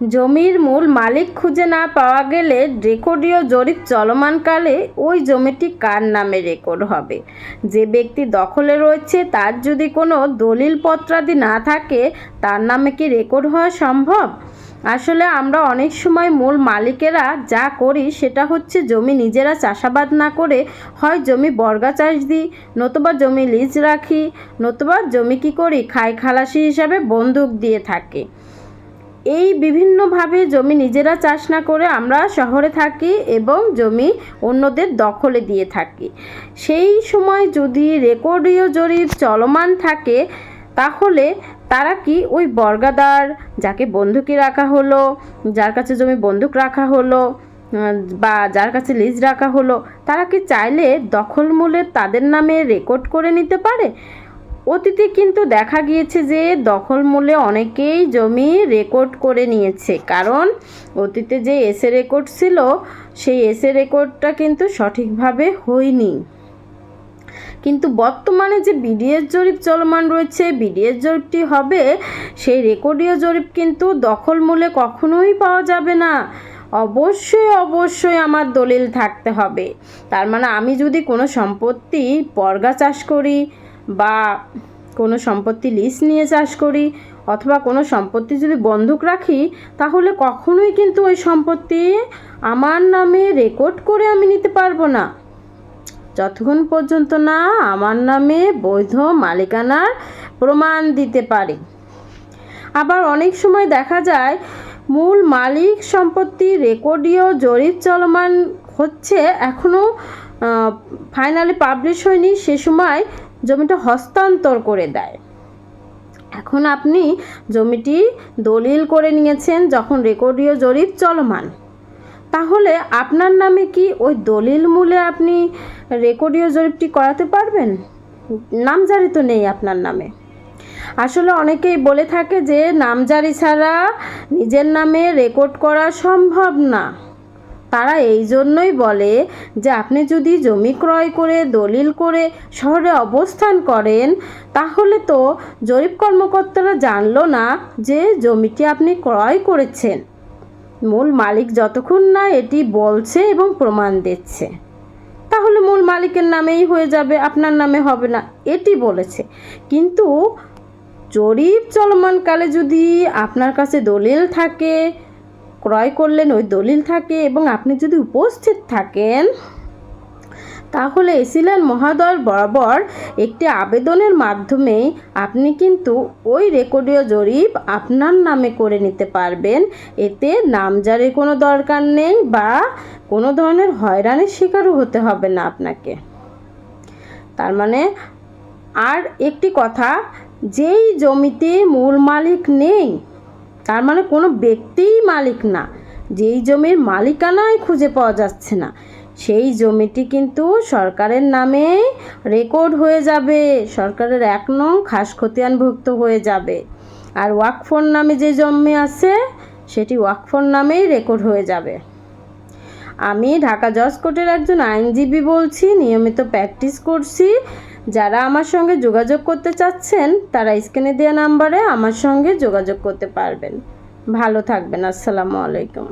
জমির মূল মালিক খুঁজে না পাওয়া গেলে রেকর্ডীয় জরিপ চলমানকালে ওই জমিটি কার নামে রেকর্ড হবে? যে ব্যক্তি দখলে রয়েছে, তার যদি কোনো দলিল পত্রাদি না থাকে, তার নামে কি রেকর্ড হওয়া সম্ভব? আসলে আমরা অনেক সময় মূল মালিকেরা যা করি, সেটা হচ্ছে জমি নিজেরা চাষাবাদ না করে হয় জমি বর্গা চাষ দিই, নতুবা জমি লিজ রাখি, নতুবা জমি কি করি খাই খালাসি হিসাবে বন্দুক দিয়ে থাকে। এই বিভিন্নভাবে জমি নিজেরা চাষ না করে আমরা শহরে থাকি এবং জমি অন্যদের দখলে দিয়ে থাকি। সেই সময় যদি রেকর্ডীয় জরিপ চলমান থাকে, তাহলে তারা কি ওই বর্গাদার যাকে বন্দুকি রাখা হলো, যার কাছে জমি বন্দুক রাখা হলো বা যার কাছে লিজ রাখা হলো, তারা কি চাইলে দখল মূলে তাদের নামে রেকর্ড করে নিতে পারে? অতীতে কিন্তু দেখা গিয়েছে যে দখল মূলে অনেকেই জমি রেকর্ড করে নিয়েছে। কারণ অতীতে যে এসে রেকর্ড ছিল, সেই এসে রেকর্ডটা কিন্তু সঠিকভাবে হয়নি। কিন্তু বর্তমানে যে বিডিএস জরিপ চলমান রয়েছে বিডিএস জরিপটি হবে, সেই রেকর্ডীয় জরিপ কিন্তু দখল মূলে কখনোই পাওয়া যাবে না। অবশ্যই অবশ্যই আমার দলিল থাকতে হবে। তার মানে আমি যদি কোনো সম্পত্তি, পর্গা চাষ করি বা কোনো সম্পত্তি লিজ নিয়ে চাষ করি অথবা কোনো সম্পত্তি যদি বন্ধক রাখি, তাহলে কখনোই কিন্তু ওই সম্পত্তি আমার নামে রেকর্ড করে আমি নিতে পারব না। যতক্ষণ পর্যন্ত না আমার নামে বৈধ মালিকানার প্রমাণ দিতে পারি। আবার অনেক সময় দেখা যায়, মূল মালিক সম্পত্তি রেকর্ডীয় জরিপ চলমান হচ্ছে এখনও ফাইনালি পাবলিশ হয়নি। সে সময় জমিটা হস্তান্তর করে দেয়। এখন আপনি জমিটি দলিল করে নিয়েছেন যখন রেকর্ডীয় জরিপ চলমান। তাহলে আপনার নামে কি ওই দলিল মূলে আপনি রেকর্ডীয় জরিপটি করাতে পারবেন? নামজারি তো নেই আপনার নামে। আসলে অনেকেই বলে থাকে যে, নামজারি ছাড়া নিজের নামে রেকর্ড করা সম্ভব না। তারা এই জন্যই বলে যে আপনি যদি জমি ক্রয় করে, দলিল করে শহরে অবস্থান করেন, তাহলে তো জরিপ কর্মকর্তারা জানলো না যে জমিটি আপনি ক্রয় করেছেন। মূল মালিক যতক্ষণ না এটি বলছে এবং প্রমাণ দিচ্ছে। তাহলে মূল মালিকের নামেই হয়ে যাবে, আপনার নামে হবে না, এটি বলেছে। কিন্তু জরিপ চলমানকালে যদি আপনার কাছে দলিল থাকে ক্রয় করলেন ওই দলিল থাকে এবং আপনি যদি উপস্থিত থাকেন, তাহলে এসিলেন মহাদয় বরাবর একটি আবেদনের মাধ্যমে আপনি কিন্তু ওই রেকর্ডীয় জরিপ আপনার নামে করে নিতে পারবেন। এতে নামজারির কোনো দরকার নেই বা কোনো ধরনের হয়রানির শিকারও হতে হবে না আপনাকে। তার মানে আর একটি কথা, যেই জমিতে মূল মালিক নেই তার মানে কোনো ব্যক্তিই মালিক না। যেই জমির মালিকানাই খুঁজে পাওয়া যাচ্ছে না। সেই জমিটি কিন্তু সরকারের নামে রেকর্ড হয়ে যাবে। সরকারের এক নং খাস খতিয়ানভুক্ত হয়ে যাবে। আর ওয়াকফোর নামে যে জমি আছে, সেটি ওয়াকফোর নামেই রেকর্ড হয়ে যাবে। আমি ঢাকা জজ কোর্টের একজন আইনজীবী বলছি, নিয়মিত প্র্যাকটিস করছি। যারা আমার সঙ্গে যোগাযোগ করতে চাচ্ছেন, তারা স্ক্রিনে দেওয়া নাম্বারে আমার সঙ্গে যোগাযোগ করতে পারবেন। ভালো থাকবেন। আসসালামু আলাইকুম।